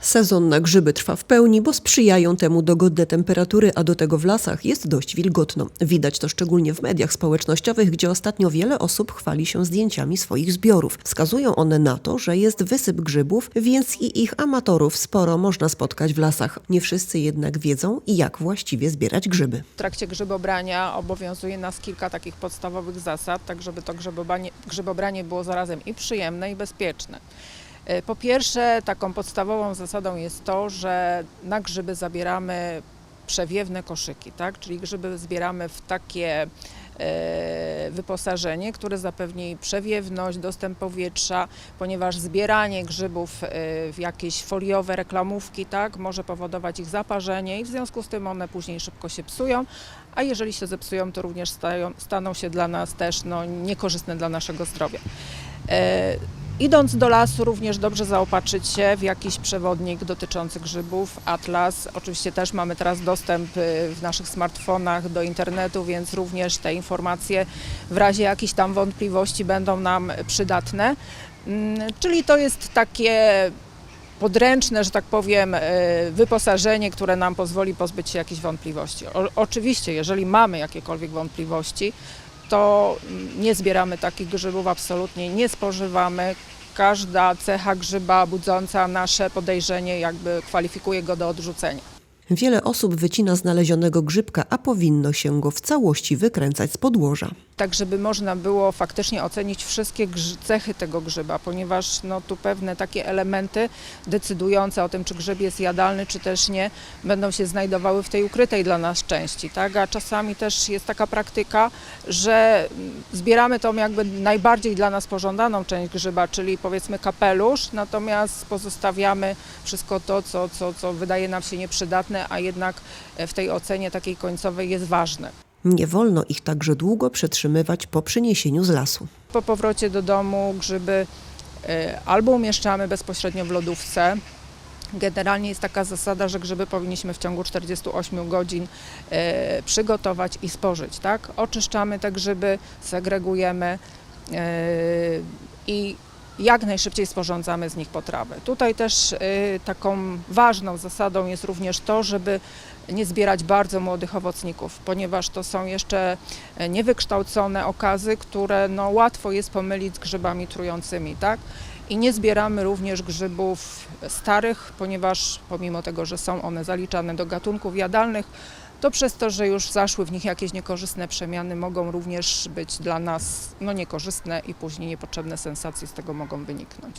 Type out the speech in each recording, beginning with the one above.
Sezon na grzyby trwa w pełni, bo sprzyjają temu dogodne temperatury, a do tego w lasach jest dość wilgotno. Widać to szczególnie w mediach społecznościowych, gdzie ostatnio wiele osób chwali się zdjęciami swoich zbiorów. Wskazują one na to, że jest wysyp grzybów, więc i ich amatorów sporo można spotkać w lasach. Nie wszyscy jednak wiedzą, jak właściwie zbierać grzyby. W trakcie grzybobrania obowiązuje nas kilka takich podstawowych zasad, tak żeby to grzybobranie, grzybobranie było zarazem i przyjemne, i bezpieczne. E, Po pierwsze, taką podstawową zasadą jest to, że na grzyby zabieramy przewiewne koszyki, tak? czyli grzyby zbieramy w takie e, wyposażenie, które zapewni przewiewność, dostęp powietrza, ponieważ zbieranie grzybów e, w jakieś foliowe reklamówki tak, może powodować ich zaparzenie i w związku z tym one później szybko się psują, a jeżeli się zepsują, to również stają, staną się dla nas też no, niekorzystne dla naszego zdrowia. Idąc do lasu, również dobrze zaopatrzyć się w jakiś przewodnik dotyczący grzybów, atlas. Oczywiście też mamy teraz dostęp y, w naszych smartfonach do internetu, więc również te informacje w razie jakichś tam wątpliwości będą nam przydatne. Mm, Czyli to jest takie podręczne, że tak powiem, y, wyposażenie, które nam pozwoli pozbyć się jakichś wątpliwości. O, oczywiście, jeżeli mamy jakiekolwiek wątpliwości, to mm, nie zbieramy takich grzybów, absolutnie nie spożywamy. Każda cecha grzyba budząca nasze podejrzenie jakby kwalifikuje go do odrzucenia. Wiele osób wycina znalezionego grzybka, a powinno się go w całości wykręcać z podłoża. Tak żeby można było faktycznie ocenić wszystkie cechy tego grzyba, ponieważ no, tu pewne takie elementy decydujące o tym, czy grzyb jest jadalny, czy też nie, będą się znajdowały w tej ukrytej dla nas części. Tak? A czasami też jest taka praktyka, że mm, zbieramy tą jakby najbardziej dla nas pożądaną część grzyba, czyli powiedzmy kapelusz, natomiast pozostawiamy wszystko to, co, co, co wydaje nam się nieprzydatne, a jednak w tej ocenie takiej końcowej jest ważne. Nie wolno ich także długo przetrzymywać po przyniesieniu z lasu. Po powrocie do domu grzyby e, albo umieszczamy bezpośrednio w lodówce. Generalnie jest taka zasada, że grzyby powinniśmy w ciągu 48 godzin e, przygotować i spożyć. Tak? Oczyszczamy te grzyby, segregujemy e, i jak najszybciej sporządzamy z nich potrawę. Tutaj też e, taką ważną zasadą jest również to, żeby nie zbierać bardzo młodych owocników, ponieważ to są jeszcze e, niewykształcone okazy, które no, łatwo jest pomylić z grzybami trującymi, tak? I nie zbieramy również grzybów starych, ponieważ pomimo tego, że są one zaliczane do gatunków jadalnych, to przez to, że już zaszły w nich jakieś niekorzystne przemiany, mogą również być dla nas no, niekorzystne i później niepotrzebne sensacje z tego mogą wyniknąć.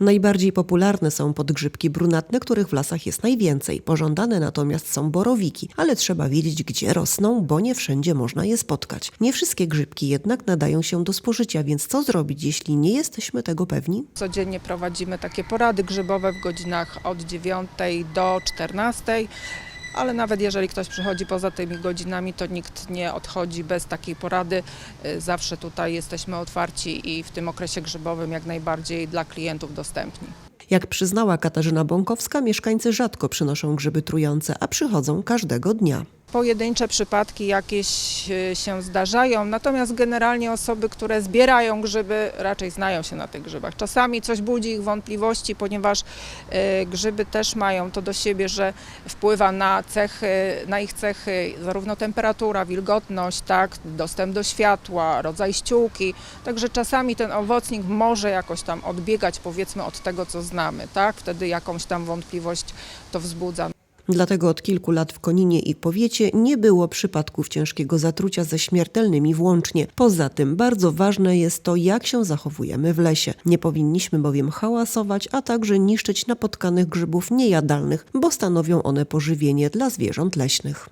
Najbardziej popularne są podgrzybki brunatne, których w lasach jest najwięcej. Pożądane natomiast są borowiki, ale trzeba wiedzieć, gdzie rosną, bo nie wszędzie można je spotkać. Nie wszystkie grzybki jednak nadają się do spożycia, więc co zrobić, jeśli nie jesteśmy tego pewni? Codziennie prowadzimy takie porady grzybowe w godzinach od 9 do 14. Ale nawet jeżeli ktoś przychodzi poza tymi godzinami, to nikt nie odchodzi bez takiej porady. Y, Zawsze tutaj jesteśmy otwarci i w tym okresie grzybowym jak najbardziej dla klientów dostępni. Jak przyznała Katarzyna Bąkowska, mieszkańcy rzadko przynoszą grzyby trujące, a przychodzą każdego dnia. Pojedyncze przypadki jakieś y, się zdarzają, natomiast generalnie osoby, które zbierają grzyby, raczej znają się na tych grzybach. Czasami coś budzi ich wątpliwości, ponieważ y, grzyby też mają to do siebie, że wpływa na cechy, na ich cechy zarówno temperatura, wilgotność, tak, dostęp do światła, rodzaj ściółki. Także czasami ten owocnik może jakoś tam odbiegać powiedzmy od tego, co znamy, tak? Wtedy jakąś tam wątpliwość to wzbudza. Dlatego od kilku lat w Koninie i powiecie nie było przypadków ciężkiego zatrucia ze śmiertelnymi włącznie. Poza tym bardzo ważne jest to, jak się zachowujemy w lesie. Nie powinniśmy bowiem hałasować, a także niszczyć napotkanych grzybów niejadalnych, bo stanowią one pożywienie dla zwierząt leśnych.